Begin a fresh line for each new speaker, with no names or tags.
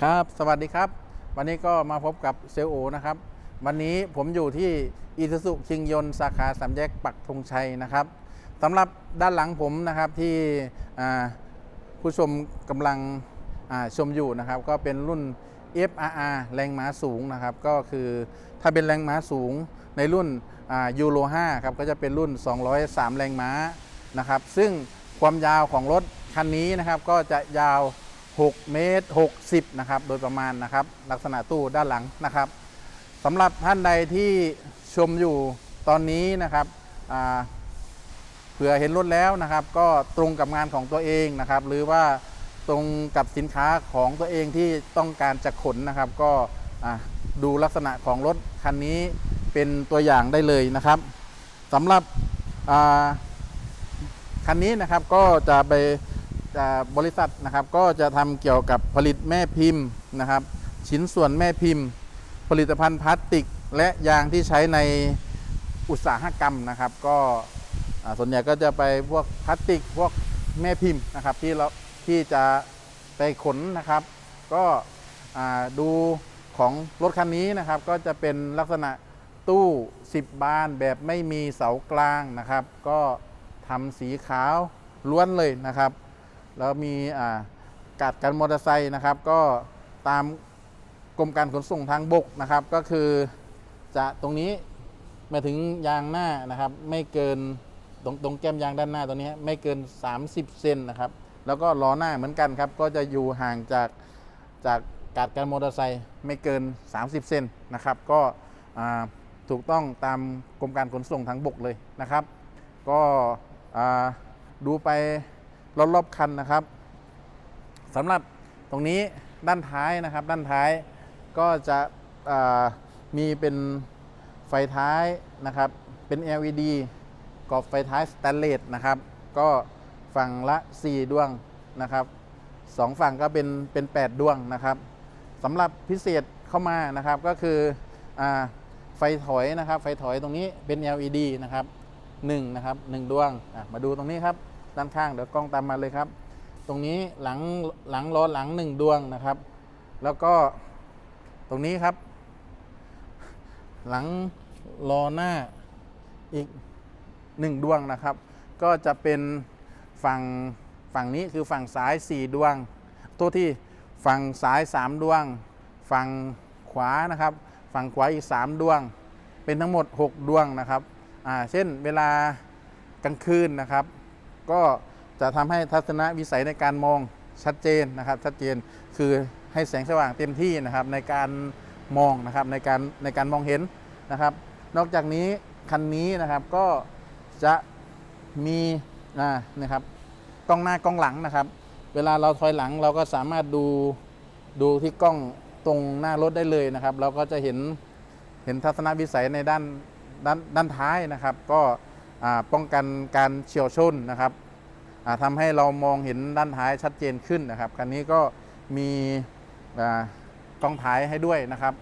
ครับ สวัสดีครับ วันนี้ก็มาพบกับเซลโอนะครับ วันนี้ผมอยู่ที่อีซูซุชิงยนสาขาสามแยกปักธงชัยนะครับสำหรับด้านหลังผมนะครับที่ผู้ชมกำลังชมอยู่นะครับ ก็เป็นรุ่น FRR แรงม้าสูงนะครับ ก็คือถ้าเป็นแรงม้าสูงในรุ่นยูโร5ครับก็จะเป็นรุ่น 203 แรงม้านะครับ ซึ่งความยาวของรถคันนี้นะครับก็จะยาว 6 เมตร 60 นะครับ โดยประมาณนะครับ ลักษณะตู้ด้านหลังนะครับสำหรับท่านใดที่ชมอยู่ตอนนี้นะครับเผื่อเห็นรถแล้วนะครับ ก็ตรงกับงานของตัวเองนะครับ หรือว่าตรงกับสินค้าของตัวเองที่ต้องการจะขนนะครับ ก็ดูลักษณะของรถคันนี้เป็นตัวอย่างได้เลยนะครับสำหรับคันนี้นะครับก็จะไป บริษัทนะครับก็จะทำเกี่ยวกับผลิตแม่พิมพ์นะครับ ชิ้นส่วนแม่พิมพ์ ผลิตภัณฑ์พลาสติก และยางที่ใช้ในอุตสาหกรรมนะครับ ก็ส่วนใหญ่ก็จะไปพวกพลาสติกพวกแม่พิมพ์นะครับที่เราที่จะไปขนนะครับ ก็ดูของรถคันนี้นะครับ ก็จะเป็นลักษณะตู้ 10 บานแบบไม่มีเสากลางนะครับ ก็ทำสีขาวล้วนเลยนะครับ แล้วมีกัดกันมอเตอร์ไซค์นะครับ ก็ตามกรมการขนส่งทางบกนะครับ ก็คือจะตรงนี้มาถึงยางหน้านะครับ ไม่เกินตรงตรงแก้มยางด้านหน้าตรงนี้ไม่เกิน 30 เซนนะครับ แล้วก็ล้อหน้าเหมือนกันครับ ก็จะอยู่ห่างจากจากกัดกันมอเตอร์ไซค์ไม่เกิน 30 เซนนะครับ ก็ถูกต้องตามกรมการขนส่งทางบกเลยนะครับ ก็ดูไป รอบคันนะครับสำหรับตรงนี้ด้านท้ายนะครับ ด้านท้ายก็จะมีเป็นไฟท้ายนะครับ เป็น LED กรอบไฟท้ายสแตนเลสนะครับ ก็ฝั่งละ 4 ดวงนะครับสองฝั่งก็เป็นเป็น 8 ดวงนะครับสำหรับพิเศษเข้ามานะครับก็คืออไฟถอยนะครับ ไฟถอยตรงนี้เป็น LED นะครับหนึ่งนะครับหนึ่งดวงมาดูตรงนี้ครับ ด้านข้างเดี๋ยวกล้องตามมาเลยครับ ตรงนี้หลังหลังล้อหลังหนึ่งดวงนะครับ แล้วก็ตรงนี้ครับ หลังล้อหน้าอีกหนึ่งดวงนะครับ ก็จะเป็นฝั่งฝั่งนี้คือฝั่งซ้าย 4 ดวง ตัวที่ฝั่งซ้าย 3 ดวง ฝั่งขวานะครับ ฝั่งขวาอีก 3 ดวง เป็นทั้งหมด 6 ดวงนะครับ อ่า เช่นเวลากลางคืนนะครับ ก็จะทำให้ทัศนวิสัยในการมองชัดเจนนะครับ ชัดเจนคือให้แสงสว่างเต็มที่นะครับในการมองนะครับในการในการมองเห็นนะครับ นอกจากนี้คันนี้นะครับก็จะมีอ่านะครับกล้องหน้ากล้องหลังนะครับ เวลาเราถอยหลังเราก็สามารถดูดูที่กล้องตรงหน้ารถได้เลยนะครับ เราก็จะเห็นเห็นทัศนวิสัยในด้านด้านด้านท้ายนะครับ ก็ ป้องกันการเฉียวชนนะครับอ่าทำให้เรามองเห็นด้านท้ายชัดเจนขึ้นนะครับคันนี้ก็มีกล้องท้ายให้ด้วยนะครับ